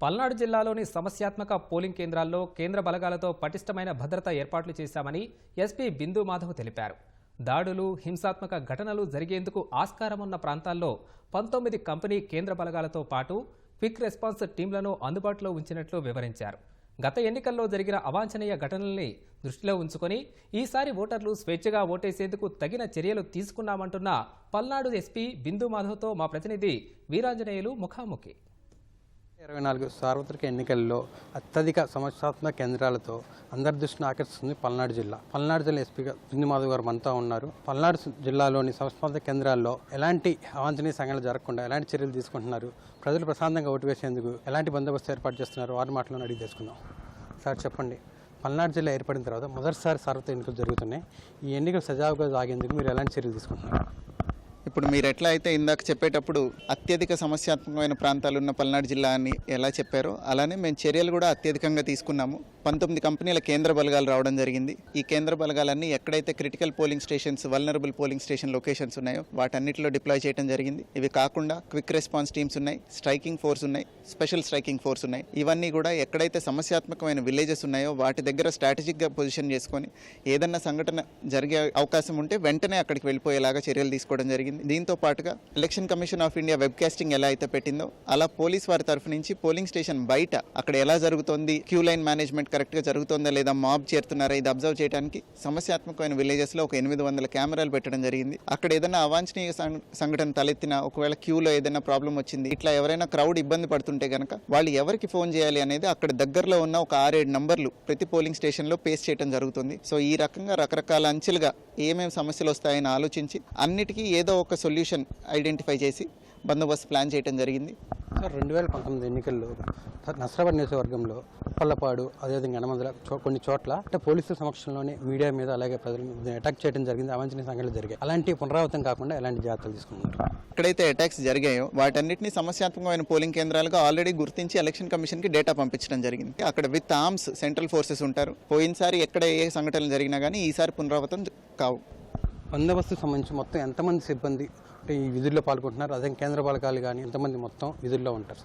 పల్నాడు జిల్లాలోని సమస్యాత్మక పోలింగ్ కేంద్రాల్లో కేంద్ర బలగాలతో పటిష్టమైన భద్రత ఏర్పాట్లు చేశామని ఎస్పీ బిందు మాధవ్ తెలిపారు. దాడులు హింసాత్మక ఘటనలు జరిగేందుకు ఆస్కారమున్న ప్రాంతాల్లో పంతొమ్మిది కంపెనీ కేంద్ర బలగాలతో పాటు క్విక్ రెస్పాన్స్ టీంలను అందుబాటులో ఉంచినట్లు వివరించారు. గత ఎన్నికల్లో జరిగిన అవాంఛనీయ ఘటనల్ని దృష్టిలో ఉంచుకొని ఈసారి ఓటర్లు స్వేచ్ఛగా ఓటేసేందుకు తగిన చర్యలు తీసుకున్నామంటున్న పల్నాడు ఎస్పీ బిందు మాధవ్తో మా ప్రతినిధి వీరాంజనేయులు ముఖాముఖి. ఇరవై నాలుగు సార్వత్రిక ఎన్నికల్లో అత్యధిక సమస్యాత్మక కేంద్రాలతో అందరి దృష్టిని ఆకర్షిస్తుంది పల్నాడు జిల్లా. పల్నాడు జిల్లా ఎస్పీగా బిందు మాధవ్ గారు మనతో ఉన్నారు. పల్నాడు జిల్లాలోని సమస్యాత్మక కేంద్రాల్లో ఎలాంటి అవాంఛనీయ సంఘటనలు జరగకుండా ఎలాంటి చర్యలు తీసుకుంటున్నారు? ప్రజలు ప్రశాంతంగా ఓటు వేసేందుకు ఎలాంటి బందోబస్తు ఏర్పాటు చేస్తున్నారు? వారి మాటలను అడిగి తెలుసుకుందాం. సార్ చెప్పండి. పల్నాడు జిల్లా ఏర్పడిన తర్వాత మొదటిసారి సార్వత్రిక ఎన్నికలు జరుగుతున్నాయి. ఈ ఎన్నికలు సజావుగా సాగేందుకు మీరు ఎలాంటి చర్యలు తీసుకుంటున్నారు? ఇప్పుడు మీరు ఎట్లా అయితే ఇందాక చెప్పేటప్పుడు అత్యధిక సమస్యాత్మకమైన ప్రాంతాలు ఉన్న పల్నాడు జిల్లా అని ఎలా చెప్పారో అలానే మేము చర్యలు కూడా అత్యధికంగా తీసుకున్నాము. పంతొమ్మిది కంపెనీల కేంద్ర బలగాలు రావడం జరిగింది. ఈ కేంద్ర బలగాలన్నీ ఎక్కడైతే critical polling stations vulnerable polling station locations ఉన్నాయో వాటన్నిటిలో డిప్లాయ్ చేయడం జరిగింది. ఇవి కాకుండా క్విక్ రెస్పాన్స్ టీమ్స్ ఉన్నాయి స్ట్రైకింగ్ ఫోర్స్ ఉన్నాయి స్పెషల్ స్ట్రైకింగ్ ఫోర్స్ ఉన్నాయి. ఇవన్నీ కూడా ఎక్కడైతే సమస్యాత్మకమైన విలేజెస్ ఉన్నాయో వాటి దగ్గర స్ట్రాటజిక్గా పొజిషన్ చేసుకొని ఏదన్నా సంఘటన జరిగే అవకాశం ఉంటే వెంటనే అక్కడికి వెళ్ళిపోయేలాగా చర్యలు తీసుకోవడం జరిగింది. దీంతో పాటుగా election commission of India web casting ఎలా అయితే పెట్టిందో అలా పోలీస్ వారి తరఫు నుంచి పోలింగ్ స్టేషన్ బయట అక్కడ ఎలా జరుగుతోంది క్యూ లైన్ మేనేజ్మెంట్ కరెక్ట్గా జరుగుతుందా లేదా మాబ్ చేరుతున్నారా ఇది అబ్జర్వ్ చేయడానికి సమస్యాత్మకమైన విలేజెస్లో ఒక ఎనిమిది వందల కెమెరాలు పెట్టడం జరిగింది. అక్కడ ఏదైనా అవాంఛనీయ సంఘటన తలెత్తినా ఒకవేళ క్యూలో ఏదైనా ప్రాబ్లం వచ్చింది ఇట్లా ఎవరైనా క్రౌడ్ ఇబ్బంది పడుతుంటే గనక వాళ్ళు ఎవరికి ఫోన్ చేయాలి అనేది అక్కడ దగ్గరలో ఉన్న ఒక ఆరేడు నంబర్లు ప్రతి పోలింగ్ స్టేషన్లో పేస్ట్ చేయడం జరుగుతుంది. సో ఈ రకంగా రకరకాల అంచెలుగా ఏమేమి సమస్యలు వస్తాయని ఆలోచించి అన్నిటికీ ఏదో ఒక సొల్యూషన్ ఐడెంటిఫై చేసి బందోబస్తు ప్లాన్ చేయడం జరిగింది. రెండు వేల పంతొమ్మిది ఎన్నికల్లో నసరాబాద్ నియోజకవర్గంలో ఉప్పల్లపాడు అదేవిధంగా యనమదల కొన్ని చోట్ల అంటే పోలీసుల సమక్షంలోనే మీడియా మీద అలాగే ప్రజల మీద అటాక్ చేయడం జరిగింది. అవాంఛనీయ సంఘటనలు జరిగాయి. అలాంటి పునరావృతం కాకుండా ఎలాంటి జాగ్రత్తలు తీసుకుంటున్నారు ఎక్కడైతే అటాక్స్ జరిగాయో. వాటన్నిటిని సమస్యాత్మకమైన పోలింగ్ కేంద్రాలుగా ఆల్రెడీ గుర్తించి ఎలక్షన్ కమిషన్కి డేటా పంపించడం జరిగింది. అక్కడ విత్ ఆర్మ్స్ సెంట్రల్ ఫోర్సెస్ ఉంటారు. పోయినసారి ఎక్కడ ఏ సంఘటనలు జరిగినా కానీ ఈసారి పునరావృతం కావు. బందోబస్తు సంబంధించి మొత్తం ఎంతమంది సిబ్బంది ఈ విధుల్లో పాల్గొంటున్నారు. అదే కేంద్ర బలగాలు కానీ ఎంతమంది మొత్తం విధుల్లో ఉంటారు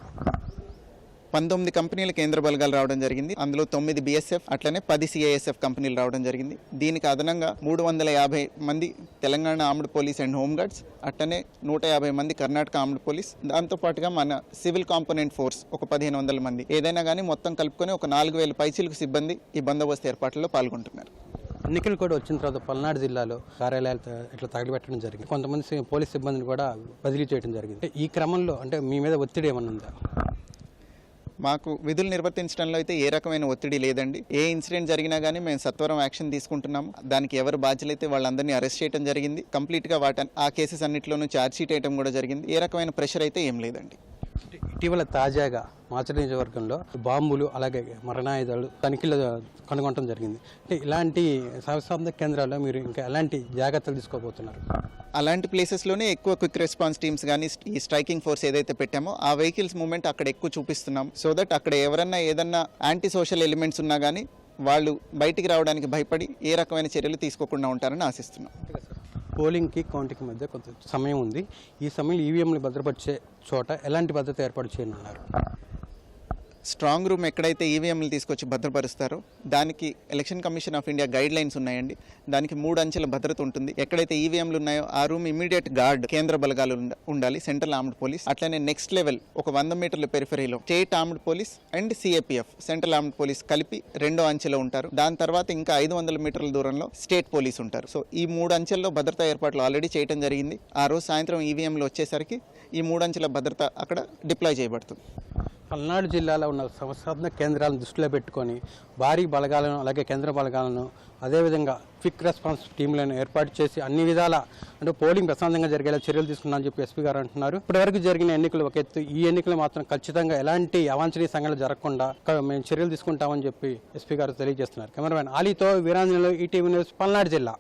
పంతొమ్మిది కంపెనీలు కేంద్ర బలగాలు రావడం జరిగింది. అందులో తొమ్మిది బిఎస్ఎఫ్ అట్లనే పది సిఐఎస్ఎఫ్ కంపెనీలు రావడం జరిగింది. దీనికి అదనంగా మూడు వందల యాభై మంది Telangana armed police and home guards అట్లనే నూట యాభై మంది కర్ణాటక ఆర్మ్డ్ పోలీస్. దాంతోపాటుగా మన సివిల్ కాంపోనెంట్ ఫోర్స్ ఒక పదిహేను వందల మంది. ఏదైనా కానీ మొత్తం కలుపుకొని ఒక నాలుగు వేల పైచీలకు సిబ్బంది ఈ బందోబస్తు ఏర్పాట్లలో పాల్గొంటున్నారు. ఎన్నికలు కూడా వచ్చిన తర్వాత పల్నాడు జిల్లాలో కార్యాలయాలు ఇట్లా తగలబెట్టడం జరిగింది. కొంతమంది పోలీస్ సిబ్బందిని కూడా బదిలీ చేయడం జరిగింది. ఈ క్రమంలో అంటే మీ మీద ఒత్తిడి ఏమన్నా ఉందా? మాకు విధులు నిర్వర్తించడంలో అయితే ఏ రకమైన ఒత్తిడి లేదండి. ఏ ఇన్సిడెంట్ జరిగినా కానీ మేము సత్వరం యాక్షన్ తీసుకుంటున్నాము దానికి ఎవరు బాధ్యులైతే వాళ్ళందరినీ అరెస్ట్ చేయడం జరిగింది. కంప్లీట్గా వాటి ఆ కేసెస్ అన్నింటిలోనూ ఛార్జ్ షీట్ వేయడం కూడా జరిగింది. ఏ రకమైన ప్రెషర్ అయితే ఏం లేదండి. ఇటీవల తాజాగా మాచర్ నియోజకవర్గంలో బాంబులు అలాగే మరణాయుధాలు తనిఖీలు కనుగొనడం జరిగింది. అంటే ఇలాంటి సంస్థాత్మక కేంద్రాల్లో మీరు ఇంకా ఎలాంటి జాగ్రత్తలు తీసుకోబోతున్నారు? అలాంటి ప్లేసెస్లోనే ఎక్కువ క్విక్ రెస్పాన్స్ టీమ్స్ కానీ ఈ స్ట్రైకింగ్ ఫోర్స్ ఏదైతే పెట్టామో ఆ వెహికల్స్ మూవ్మెంట్ అక్కడ ఎక్కువ చూపిస్తున్నాం. సో దట్ అక్కడ ఎవరన్నా ఏదన్నా యాంటీ సోషల్ ఎలిమెంట్స్ ఉన్నా కానీ వాళ్ళు బయటికి రావడానికి భయపడి ఏ రకమైన చర్యలు తీసుకోకుండా ఉంటారని ఆశిస్తున్నాం. పోలింగ్కి కౌంటింగ్కి మధ్య కొంత సమయం ఉంది. ఈ సమయంలో ఈవీఎంలు భద్రపరిచే చోట ఎలాంటి భద్రత ఏర్పాటు చేయనున్నారు? స్ట్రాంగ్ రూమ్ ఎక్కడైతే ఈవీఎంలు తీసుకొచ్చి భద్రపరుస్తారో దానికి election commission of India guidelines ఉన్నాయండి. దానికి మూడు అంచెల భద్రత ఉంటుంది. ఎక్కడైతే ఈవీఎంలు ఉన్నాయో ఆ రూమ్ ఇమీడియట్ గార్డ్ కేంద్ర బలగాలు ఉండాలి సెంట్రల్ ఆర్మ్డ్ పోలీస్ అట్లనే నెక్స్ట్ లెవెల్ ఒక వంద మీటర్ల పెరిఫరీలో state armed police and CAPF central armed police కలిపి రెండో అంచెలో ఉంటారు. దాని తర్వాత ఇంకా ఐదు వందల మీటర్ల దూరంలో స్టేట్ పోలీస్ ఉంటారు. సో ఈ మూడు అంచెల్లో భద్రతా ఏర్పాట్లు ఆల్రెడీ చేయడం జరిగింది. ఆ రోజు సాయంత్రం ఈవీఎంలు వచ్చేసరికి ఈ మూడు అంచెల భద్రత అక్కడ డిప్లాయ్ చేయబడుతుంది. పల్నాడు జిల్లాలో ఉన్న సంస్థాత్మక కేంద్రాలను దృష్టిలో పెట్టుకొని భారీ బలగాలను అలాగే కేంద్ర బలగాలను అదేవిధంగా క్విక్ రెస్పాన్స్ టీంలను ఏర్పాటు చేసి అన్ని విధాల అంటే పోలింగ్ ప్రశాంతంగా జరిగేలా చర్యలు తీసుకున్నామని చెప్పి ఎస్పీ గారు అంటున్నారు. ఇప్పటివరకు జరిగిన ఎన్నికలు ఒక ఎత్తు ఈ ఎన్నికలు మాత్రం ఖచ్చితంగా ఎలాంటి అవాంఛనీయ సంఘటనలు జరగకుండా మేము చర్యలు తీసుకుంటామని చెప్పి ఎస్పీ గారు తెలియజేస్తున్నారు. కెమెరామెన్ ఆలీతో వీరాంజనలో ఈటీవీ న్యూస్ పల్నాడు జిల్లా.